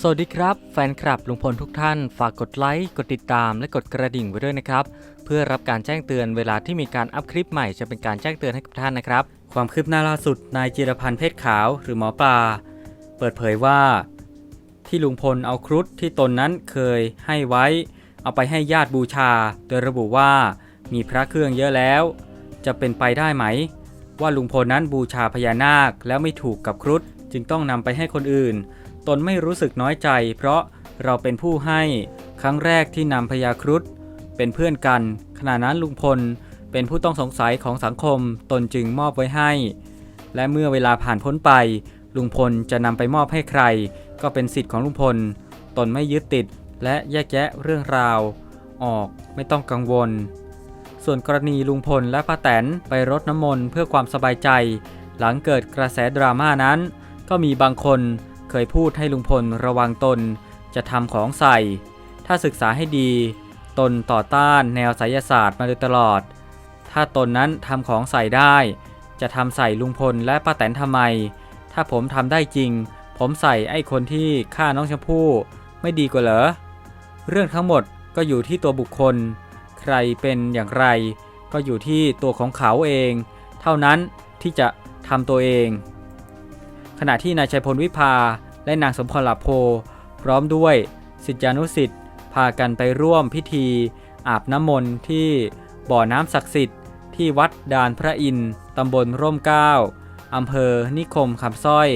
สวัสดีครับ แฟนคลับลุงพลทุกท่าน ฝากกดไลค์กดติดตามและกดกระดิ่งไว้ด้วยนะครับ เพื่อรับการแจ้งเตือนเวลาที่มีการอัพคลิปใหม่จะเป็นการแจ้งเตือนให้กับท่านนะครับ ความคืบหน้าล่าสุดนายจิรพันธ์เพชรขาวหรือหมอปลา เปิดเผยว่า ที่ลุงพลเอาครุฑที่ตนนั้นเคยให้ไว้ เอาไปให้ญาติบูชา โดยระบุว่ามีพระเครื่องเยอะแล้ว จะเป็นไปได้ไหม ว่าลุงพลนั้นบูชาพญานาคแล้วไม่ถูกกับครุฑจึงต้องนำไปให้คนอื่น ตนไม่รู้สึกน้อยใจ เพราะเราเป็นผู้ให้ครั้งแรกที่นำพญาครุฑเป็นเพื่อนกัน ขณะนั้นลุงพลเป็นผู้ต้องสงสัยของสังคม ตนจึงมอบไว้ให้ และเมื่อเวลาผ่านพ้นไป ลุงพลจะนำไปมอบให้ใคร ก็เป็นสิทธิ์ของลุงพล ตนไม่ยึดติดและแยกแยะเรื่องราว ออกไม่ต้องกังวล ส่วนกรณีลุงพลและป้าแตนไปรดน้ำมนต์เพื่อความสบายใจ หลังเกิดกระแสดราม่านั้น ก็มีบางคน เคยพูดให้ลุงพลระวังตนจะทำของใส่ ถ้าศึกษาให้ดี ตนต่อต้านแนวไสยศาสตร์มาโดยตลอด ถ้าตนนั้นทำของใส่ได้ จะทำใส่ลุงพลและป้าแตนทำไม ถ้าผมทำได้จริง ผมใส่ไอ้คนที่ฆ่าน้องชมพู่ไม่ดีกว่าเหรอ เรื่องทั้งหมดก็อยู่ที่ตัวบุคคล ใครเป็นอย่างไร ก็อยู่ที่ตัวของเขาเอง เท่านั้นที่จะทำตัวเอง ขณะที่นายชัยพลวิภา และนางสมพรหลับโพ พร้อมด้วยสิทธิานุสิทธิ์พากันไปร่วมพิธี อาบน้ำมนต์ที่บ่อน้ำศักดิ์สิทธิ์ที่วัดดานพระอินทร์ตำบลร่มเกล้าอำเภอนิคมคำสร้อย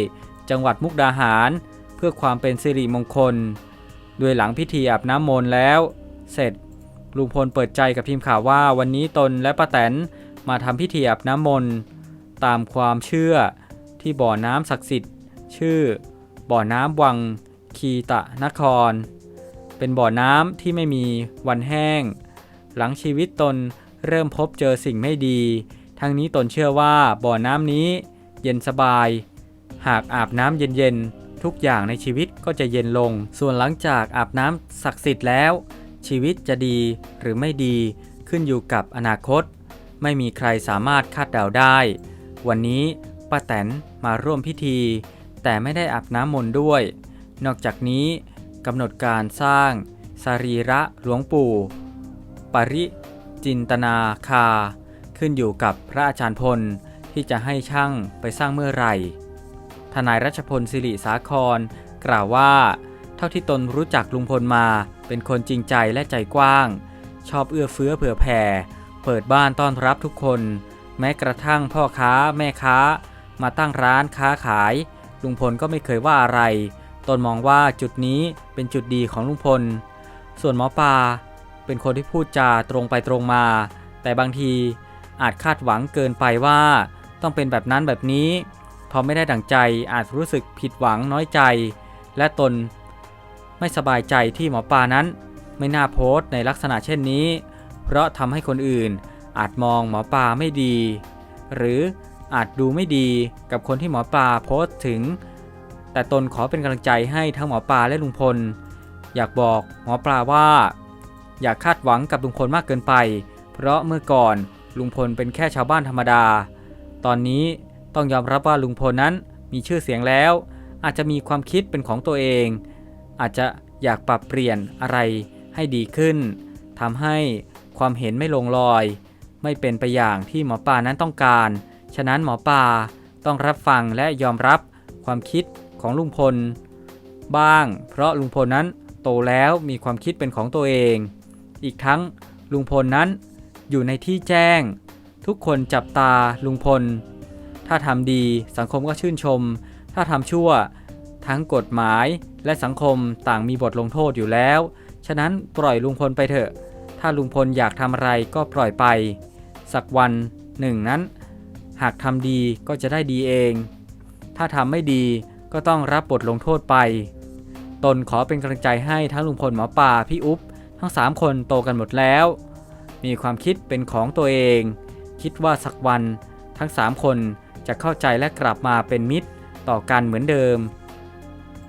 จังหวัดมุกดาหาร เพื่อความเป็นสิริมงคล โดยหลังพิธีอาบน้ำมนต์แล้ว เสร็จลุงพลเปิดใจกับทีมข่าวว่าวันนี้ตนและป้าแตนมาทำพิธีอาบน้ำมนต์ตามความเชื่อที่บ่อน้ำศักดิ์สิทธิ์ ชื่อ บ่อน้ำวังคีตะนคร เป็นบ่อน้ำที่ไม่มีวันแห้ง หลังชีวิตตนเริ่มพบเจอสิ่งไม่ดี ทั้งนี้ตนเชื่อว่าบ่อน้ำนี้เย็นสบาย หากอาบน้ำเย็นๆ ทุกอย่างในชีวิตก็จะเย็นลง ส่วนหลังจากอาบน้ำศักดิ์สิทธิ์แล้ว ชีวิตจะดีหรือไม่ดีขึ้นอยู่กับอนาคต ไม่มีใครสามารถคาดเดาได้ วันนี้ป้าแตนมาร่วมพิธี แต่ไม่ได้อาบน้ำมนต์ด้วย นอกจากนี้กำหนดการสร้างสรีระหลวงปู่ ปริจินตนาคา ขึ้นอยู่กับพระอาจารย์พลที่จะให้ช่างไปสร้างเมื่อไหร่ ทนายรัชพลสิริสาคร กล่าวว่า เท่าที่ตนรู้จักลุงพลมา เป็นคนจริงใจและใจกว้าง ชอบเอื้อเฟื้อเผื่อแผ่ เปิดบ้านต้อนรับทุกคน แม้กระทั่งพ่อค้าแม่ค้า มาตั้งร้านค้าขาย ลุงพลก็ไม่เคยว่าอะไร ตนมองว่าจุดนี้เป็นจุดดีของลุงพล ส่วนหมอปลาเป็นคนที่พูดจาตรงไปตรงมา แต่บางทีอาจคาดหวังเกินไปว่าต้องเป็นแบบนั้นแบบนี้ พอไม่ได้ดั่งใจอาจรู้สึกผิดหวังน้อยใจ และตนไม่สบายใจที่หมอปลานั้น ไม่น่าโพสต์ในลักษณะเช่นนี้ เพราะทำให้คนอื่นอาจมองหมอปลาไม่ดี หรือ อาจดูไม่ดีกับคนที่หมอปลาโพสต์ถึง แต่ตนขอเป็นกำลังใจให้ทั้งหมอปลาและลุงพล อยากบอกหมอปลาว่า อย่าคาดหวังกับลุงพลมากเกินไป เพราะเมื่อก่อนลุงพลเป็นแค่ชาวบ้านธรรมดา ตอนนี้ต้องยอมรับว่าลุงพลนั้นมีชื่อเสียงแล้ว อาจจะมีความคิดเป็นของตัวเอง อาจจะอยากปรับเปลี่ยนอะไรให้ดีขึ้นทำให้ความเห็นไม่ลงรอย ไม่เป็นไปอย่างที่หมอปลานั้นต้องการ ฉะนั้นหมอปลาต้องรับฟังและยอมรับความคิดของลุงพล บ้าง เพราะลุงพลนั้นโตแล้วมีความคิดเป็นของตัวเอง อีกทั้งลุงพลนั้นอยู่ในที่แจ้ง ทุกคนจับตาลุงพล ถ้าทำดีสังคมก็ชื่นชม ถ้าทำชั่ว ทั้งกฎหมายและสังคมต่างมีบทลงโทษอยู่แล้ว ฉะนั้นปล่อยลุงพลไปเถอะ ถ้าลุงพลอยากทำอะไรก็ปล่อยไป สักวันหนึ่งนั้น หากทำดีก็จะได้ดีเอง ถ้าทำไม่ดีก็ต้องรับบทลงโทษไป ตนขอเป็นกำลังใจให้ทั้งลุงพลหมอป่าพี่อุ๊บทั้ง 3 คนโตกันหมดแล้ว มีความคิดเป็นของตัวเอง คิดว่าสักวันทั้ง 3 คนจะเข้าใจและกลับมาเป็นมิตรต่อกันเหมือนเดิม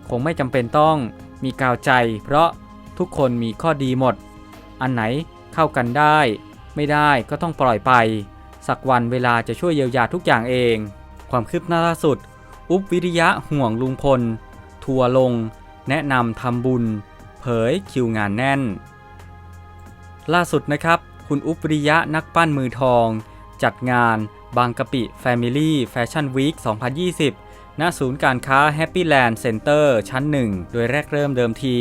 คงไม่จำเป็นต้องมีกาวใจ เพราะทุกคนมีข้อดีหมด อันไหนเข้ากันได้ ไม่ได้ก็ต้องปล่อยไป สักวันเวลาจะช่วยเยียวยาทุกอย่างเอง ความคืบหน้าล่าสุด อุบวิริยะห่วงลุงพล ทัวร์ลง แนะนำทำบุญ เผยคิวงานแน่น ล่าสุดนะครับ คุณอุปริยะนักปั้นมือทอง จัดงาน บางกะปิ Family Fashion Week 2020 ณ ศูนย์การค้า Happy Land Center ชั้น 1 โดยแรกเริ่มเดิมที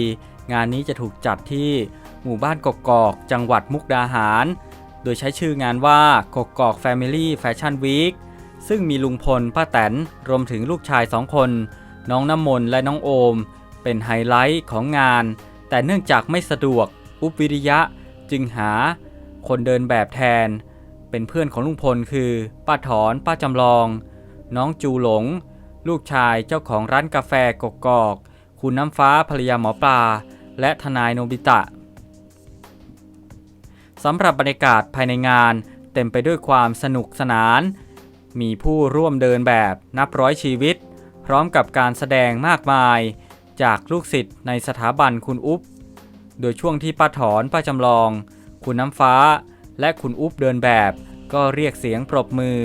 งานนี้จะถูกจัดที่หมู่บ้านกกอก จังหวัดมุกดาหาร ดยใช้ชื่องานว่ากกกอก Family Fashion Week ซึ่งมีลุงพลป้าแตนรวมถึงลูกชายสองคน น้องน้ำมนต์และน้องโอม เป็นไฮไลท์ของงาน แต่เนื่องจากไม่สะดวก อุปวิริยะจึงหา คนเดินแบบแทน เป็นเพื่อนของลุงพลคือป้าถอนป้าจำลอง น้องจูหลง ลูกชายเจ้าของร้านกาแฟกกอก คุณน้ำฟ้าภรรยาหมอปลา และทนายโนบิตะ สำหรับบรรยากาศภายในงาน เต็มไปด้วยความสนุกสนาน มีผู้ร่วมเดินแบบนับร้อยชีวิต พร้อมกับการแสดงมากมาย จากลูกศิษย์ในสถาบันคุณอุ๊บ โดยช่วงที่ป้าถอนป้าจำลอง คุณน้ำฟ้า และคุณอุ๊บเดินแบบ ก็เรียกเสียงปรบมือ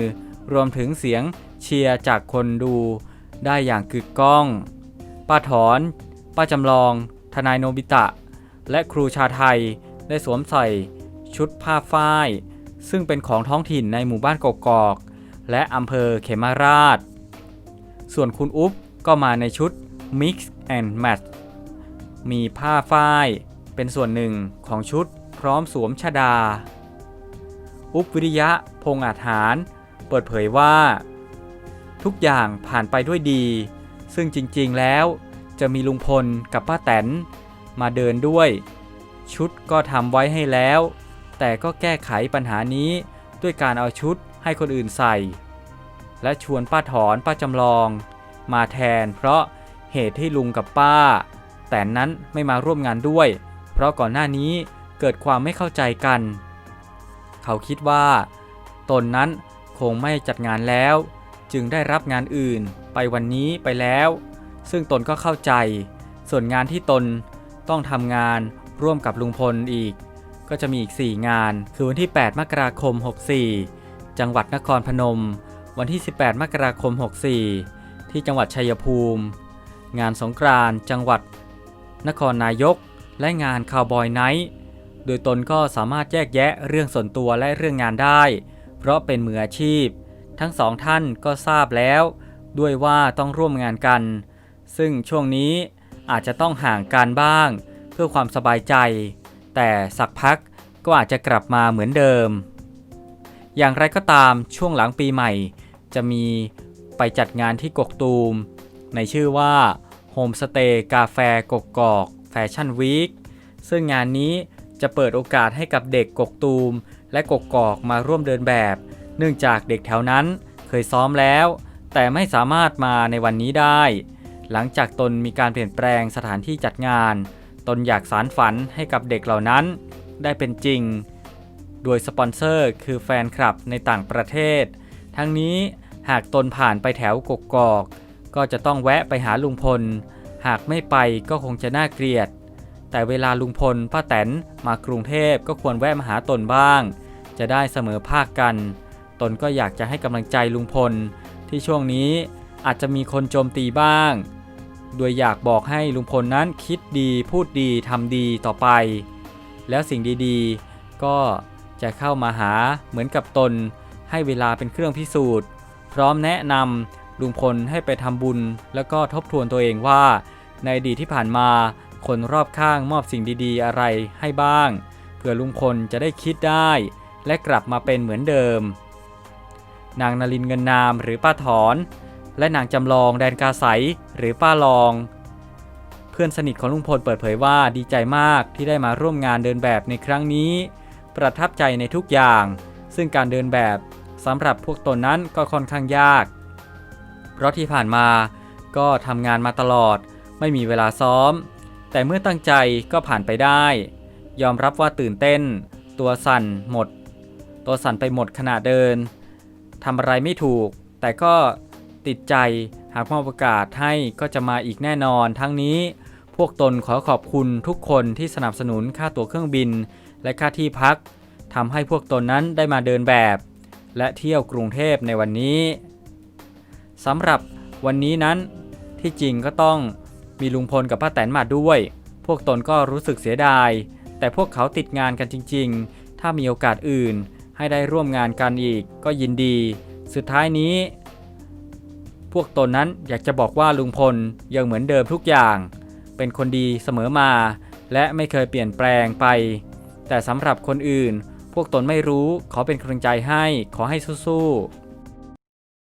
รวมถึงเสียงเชียร์จากคนดู ได้อย่างกึกก้อง ป้าถอน ป้าจำลอง ทนายโนบิตะ และครูชาไทยได้สวมใส่ ชุดผ้าฝ้าย ซึ่งเป็นของท้องถิ่นในหมู่บ้านกกอก และอำเภอเขมาราช ส่วนคุณอุ๊บก็มาในชุด Mix and Match มีผ้าฝ้าย เป็นส่วนหนึ่งของชุดพร้อมสวมชดา อุปวิริยะพงอาจหาร เปิดเผยว่า ทุกอย่างผ่านไปด้วยดี ซึ่งจริงๆแล้วจะมีลุงพลกับป้าแตนมาเดินด้วย ชุดก็ทำไว้ให้แล้ว แต่ก็แก้ไขปัญหานี้ด้วยการเอาชุดให้คนอื่นใส่ และชวนป้าถอนป้าจำลอง มาแทนเพราะเหตุที่ลุงกับป้า แต่นั้นไม่มาร่วมงานด้วย เพราะก่อนหน้านี้เกิดความไม่เข้าใจกัน เขาคิดว่าตนนั้นคงไม่จัดงานแล้ว จึงได้รับงานอื่นไปวันนี้ไปแล้ว ซึ่งตนก็เข้าใจ ส่วนงานที่ตนต้องทำงานร่วมกับลุงพลอีก ก็จะมีอีก 4 งาน คือวันที่ 8 มกราคม 64 จังหวัดนครพนม วันที่ 18 มกราคม 64 ที่จังหวัดชัยภูมิ งานสงกรานต์จังหวัด นครนายก และงานคาวบอยไนท์ โดยตนก็สามารถแยกแยะเรื่องส่วนตัวและเรื่องงานได้ เพราะเป็นมืออาชีพ ทั้งสองท่านก็ทราบแล้ว ด้วยว่าต้องร่วมงานกัน ซึ่งช่วงนี้อาจจะต้องห่างกันบ้าง เพื่อความสบายใจ แต่สักพักก็อาจจะกลับมาเหมือนเดิม อย่างไรก็ตามช่วงหลังปีใหม่ จะมีไปจัดงานที่กกตูม ในชื่อว่าโฮมสเตย์กาแฟกกกอกแฟชั่นวีคซึ่งงานนี้จะเปิดโอกาสให้กับเด็กกกตูม และกกกอกมาร่วมเดินแบบ เนื่องจากเด็กแถวนั้นเคยซ้อมแล้ว แต่ไม่สามารถมาในวันนี้ได้ หลังจากตนมีการเปลี่ยนแปลงสถานที่จัดงาน ตนอยากสารฝันให้กับเด็กเหล่านั้น ได้เป็นจริง โดยสปอนเซอร์คือแฟนคลับในต่างประเทศ ทั้งนี้หากตนผ่านไปแถวกกกอก ก็จะต้องแวะไปหาลุงพล หากไม่ไปก็คงจะน่าเกลียด แต่เวลาลุงพลป้าแตนมากรุงเทพก็ควรแวะมาหาตนบ้าง จะได้เสมอภาคกัน ตนก็อยากจะให้กำลังใจลุงพล ที่ช่วงนี้อาจจะมีคนโจมตีบ้าง โดยอยากบอกให้ลุงพลนั้นคิดดีพูดดีทำดีต่อไป แล้วสิ่งดีๆ ก็จะเข้ามาหาเหมือนกับตน ให้เวลาเป็นเครื่องพิสูจน์ พร้อมแนะนำลุงพลให้ไปทำบุญ แล้วก็ทบทวนตัวเองว่า ในอดีตที่ผ่านมาคนรอบข้างมอบสิ่งดีๆ อะไรให้บ้าง เพื่อลุงพลจะได้คิดได้ และกลับมาเป็นเหมือนเดิม นางนลินเงินนามหรือป้าถอน และนางจำลองแดนกาใส หรือป้าลอง เพื่อนสนิทของลุงพลเปิดเผยว่าดีใจมากที่ได้มาร่วมงานเดินแบบในครั้งนี้ ประทับใจในทุกอย่าง ซึ่งการเดินแบบสำหรับพวกตนนั้นก็ค่อนข้างยาก เพราะที่ผ่านมาก็ทำงานมาตลอด ไม่มีเวลาซ้อม แต่เมื่อตั้งใจก็ผ่านไปได้ ยอมรับว่าตื่นเต้น ตัวสั่นหมด ตัวสั่นไปหมดขณะเดินทำอะไรไม่ถูก แต่ก็ ติดใจ หากมอบโอกาสให้ก็จะมาอีกแน่นอน ทั้งนี้ พวกตนขอขอบคุณทุกคนที่สนับสนุนค่าตั๋วเครื่องบิน และค่าที่พักทำให้พวกตนนั้นได้มาเดินแบบ และเที่ยวกรุงเทพในวันนี้สำหรับวันนี้นั้นที่จริงก็ต้องมีลุงพลกับป้าแตนมาด้วย พวกตนก็รู้สึกเสียดาย แต่พวกเขาติดงานกันจริง ๆ ถ้ามีโอกาสอื่นให้ได้ร่วมงานกันอีกก็ยินดี สุดท้ายนี้ พวกตนนั้นอยากจะบอกว่าลุงพลยังเหมือนเดิมทุกอย่าง เป็นคนดีเสมอมา และไม่เคยเปลี่ยนแปลงไป แต่สำหรับคนอื่น พวกตนไม่รู้ขอเป็นกำลังใจให้ขอให้สู้ๆ